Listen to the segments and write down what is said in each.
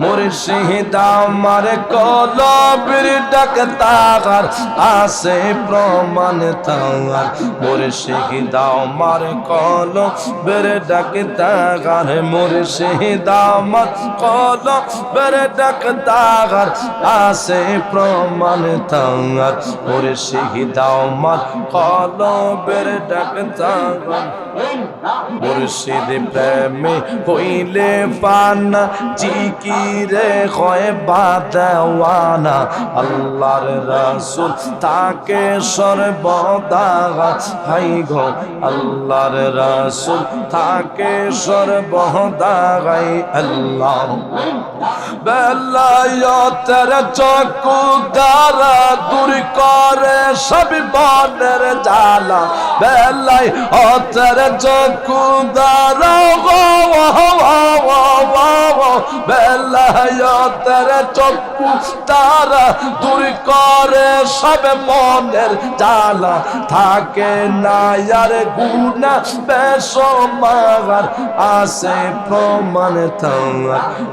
মুর্শিদ আমার কলবের ডাক তাগার আসে প্রমাণ তাগার মুর্শিদ আমার কলবের ডাক তাগার মুর্শিদ আমার কলবের ডাক তাগার আসে প্রমাণ তাগার মুর্শিদ আমার কলবের ডাক তাগার মুর্শিদ প্রেমে হইলে পানা জিকিরে হয় বাদাওয়ানা, আল্লাহর রাসূল তাকে সর্বদা হাই গো, আল্লাহর রাসূল তাকে সর্বদা গাই আল্লাহ, বেলায়তের চকু দ্বারা দূর করে সব বনের জ্বালা। বেলাই অতর চকু দ্বারা গো মনের থাকে না। আসে প্রমাণ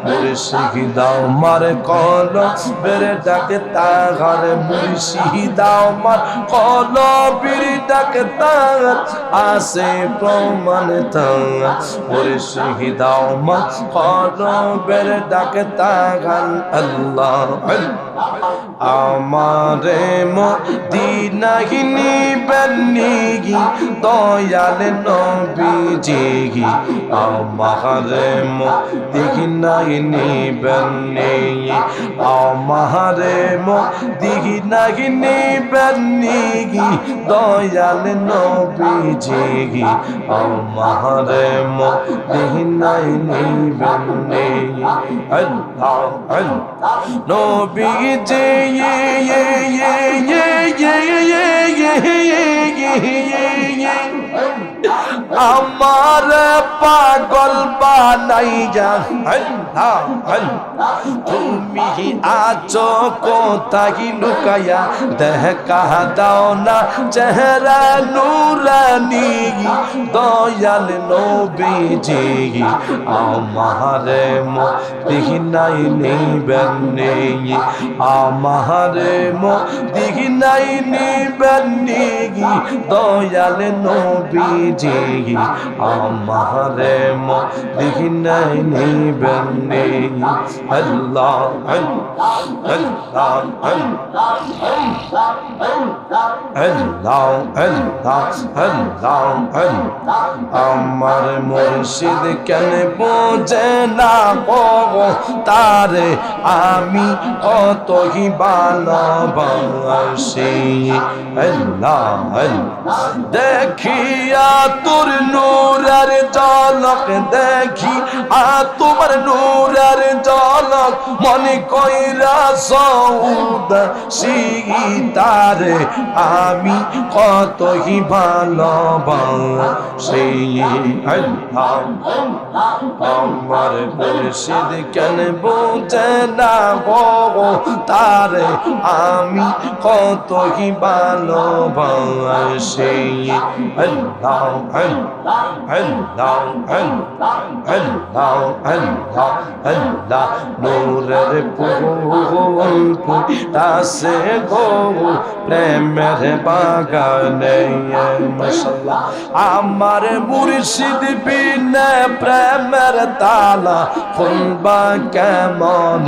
মুর্শিদ দাও মার কল বের ডাকে তাগার মুর্শিদ দাও মার কল বীর ডাকে তাগার আসে প্রমাণ থাঙ্গার মুর্শিদ দাও মার কল বের ডাকে ডাকতা গান আল্লাহ। আমারে মদিনাহি নিবেনিগি দয়াল নবীজিগি আমারে মদিনাহি নিবেনিগি আমারে মদিনাহি নিবেনিগি দয়াল নবীজিগি আমারে মদিনাহি নিবেনিগি নবীজি আমার পাগল আল্লাহ আল্লাহ তুমি আছো কোথায় লুকায়া দেখা দাও না চেহারা নুরানি দয়াল নবীজি। আমার মদিনাই নিবেন নেই আমার মদিনাই নিবেন নেই দয়াল নবীজি। আমার মদিনাই নিবেন নেই আল্লাহ আল্লাহ আল্লাহ আল্লাহ আল্লাহ আমার মুর্শিদ কেন বোঝে না গো? তারে আমি কতই ভালোবাসি আল্লাহ আল্লাহ, দেখিয়া তোর নূরের জলক দেখি আ তোমার নূরের জলক মনে কইরা সৌদ সীতারে, আমি কতই ভালোবাসি। আমার মুর্শিদ কেন বোঝে না গো? তারে আমি কতই ভালোবাসি। আল্লাহ আল্লাহ নূরের গো প্রেমের বাগানে আমার মুর্শিদ বিনে প্রেমের তালা খুলবা কেমন?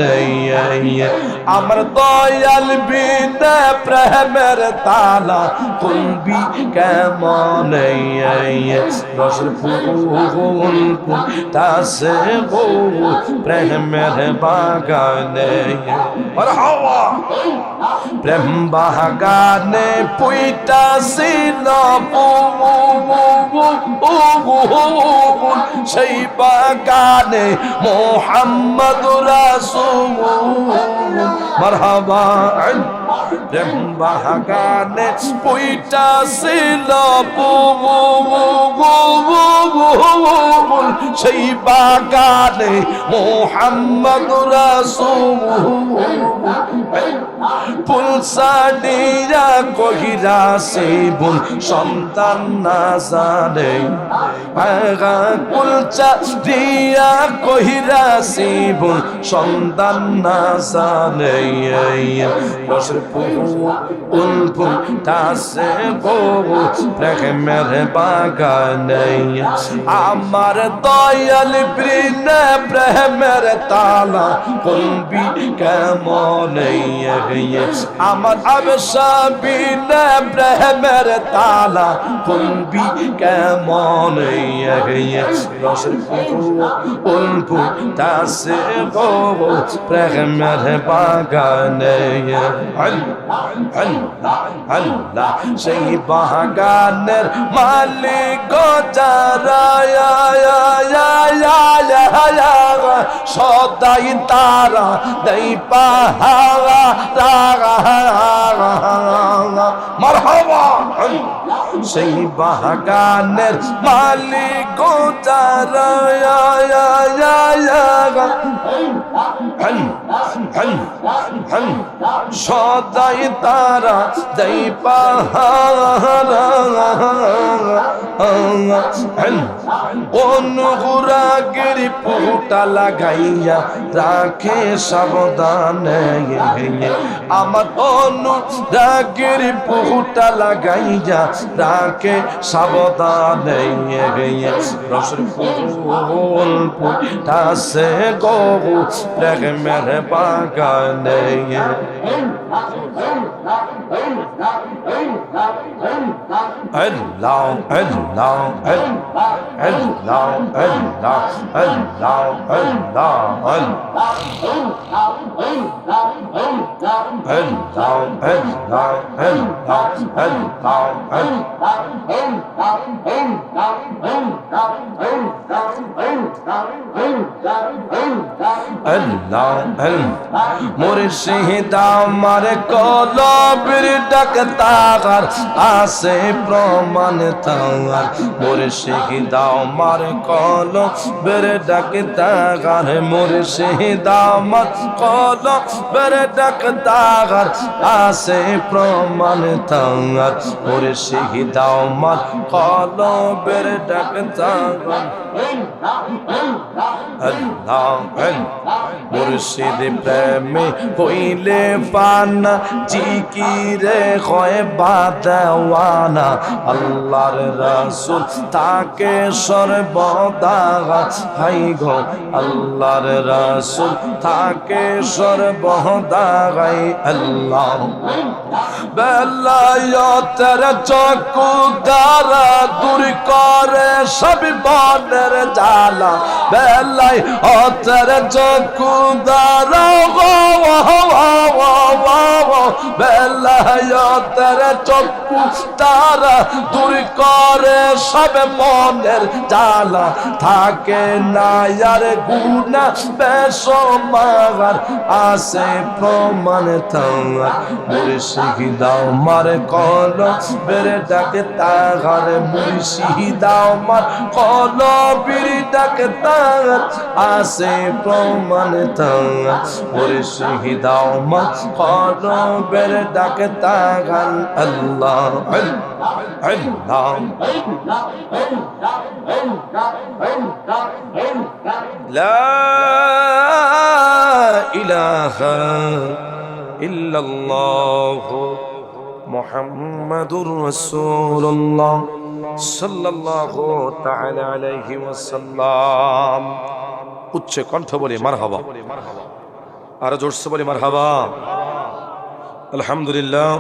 আমার দয়াল বিনে প্রেমের তালা খুলবি কেমন? মশগুল তাসে বউ প্রেমের বাগানে প্রেম বাগানে পুইতা ছিল সেই বাগানে মোহাম্মদ রাসুল মারহাবা প্রেম বাগানে ছিল সেই বাগানে মোহাম্মদ রাসূল পুলসানিয়া কহিরা সেবুন সন্তান না জানে দিয়া কহিরা সেবুন সন্তান না জানে রসের ফুল ফুল তাসে গো প্রেমের বাগানে আমার দয়াল বৃন্দ প্রেমের তালা কুলবি কেমন আমার আবসাবিন প্রেমের তালা কুলবি কেমন ফুল তাসে প্রেমের বাগানে আল্লাহ সেই বাগানের মালিক সদাই তারা দেই পাহারা মারহাবা। সেই বাগানের মালিক যারা সদাই তারা দেই পাহারা। অনুগুরাগের পুটা লাগাইয়া রাখে সাবধানে। আমার অনুরাগের পুটা লাগাইয়া রাখে সাবধানে। রসের ফুল ফুটাছে গো প্রেমের বাগানে। Allah, Allah, Allah, Allah, Allah, Allah, মুর্শিদ আমার কলবের ডাক তাগার আসে প্রমাণ তাগার মুর্শিদ আমার কলবের ডাক তাগার, মুর্শিদ কল বেড়ে ডাক তাগার আসে প্রমাণ তাগার মুর্শিদ আমার কলবের ডাক তাগার। আল্লাহ, মুর্শিদ প্রেমে হইলে পানা জিকিরে হয় বাদাওয়ানা আল্লাহর রাসূল তাকে সর্বদা হাই গো আল্লাহর রাসূল তাকে সর্বদা গাই আল্লাহ বেলায়তের চকু দ্বারা দূর করে সব বনের জালা বেলাই অতের চকু দ্বারা বেলায়তের চকু তারা দূর করে, সব মনের জালা থাকে না। আর গুনা বেসমার আসে প্রমাণ। তোমার মুর্শিদ আমার কল বেড়ে ডাকে, তাহার মুর্শিদ আমার কল বিড়ি ডাকে, তাহার আসে প্রমাণ। তোমার মুর্শিদ আমার কল বেড়ে ডাকে, তাহার আল্লাহ আল্লাহ। ইলাহা ইল্লাল্লাহ মুহাম্মাদুর রাসূলুল্লাহ সাল্লাল্লাহু তাআলা আলাইহি ওয়াসাল্লাম। উচ্চ কণ্ঠ বলে মারহাবা। আরও জোরসে বলে মারহাবা। আলহামদুলিল্লাহ।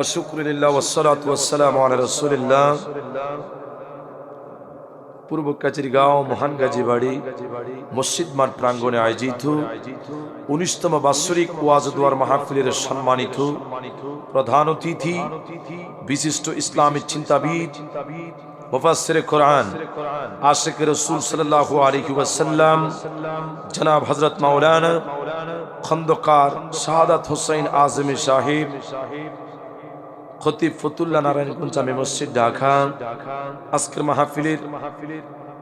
ওশুক্রিল্লাহ ওসলাত ওসালাম আলা রসুলিল্লাহ। পূর্ব মহান গাজীবাড়ি, মসজিদ মাঠ প্রাঙ্গণে আয়োজিত উনিশতম বাৎসরিক ওয়াজদুয়ার মাহফিলের সম্মানিত প্রধান অতিথি, বিশিষ্ট ইসলামী চিন্তাবিদ জনাব খন্দকার আজমি সাহিব খতিব ফতুল্লা নারায়ণগঞ্জ জামে মসজিদ ঢাকা। আজকের মাহফিলের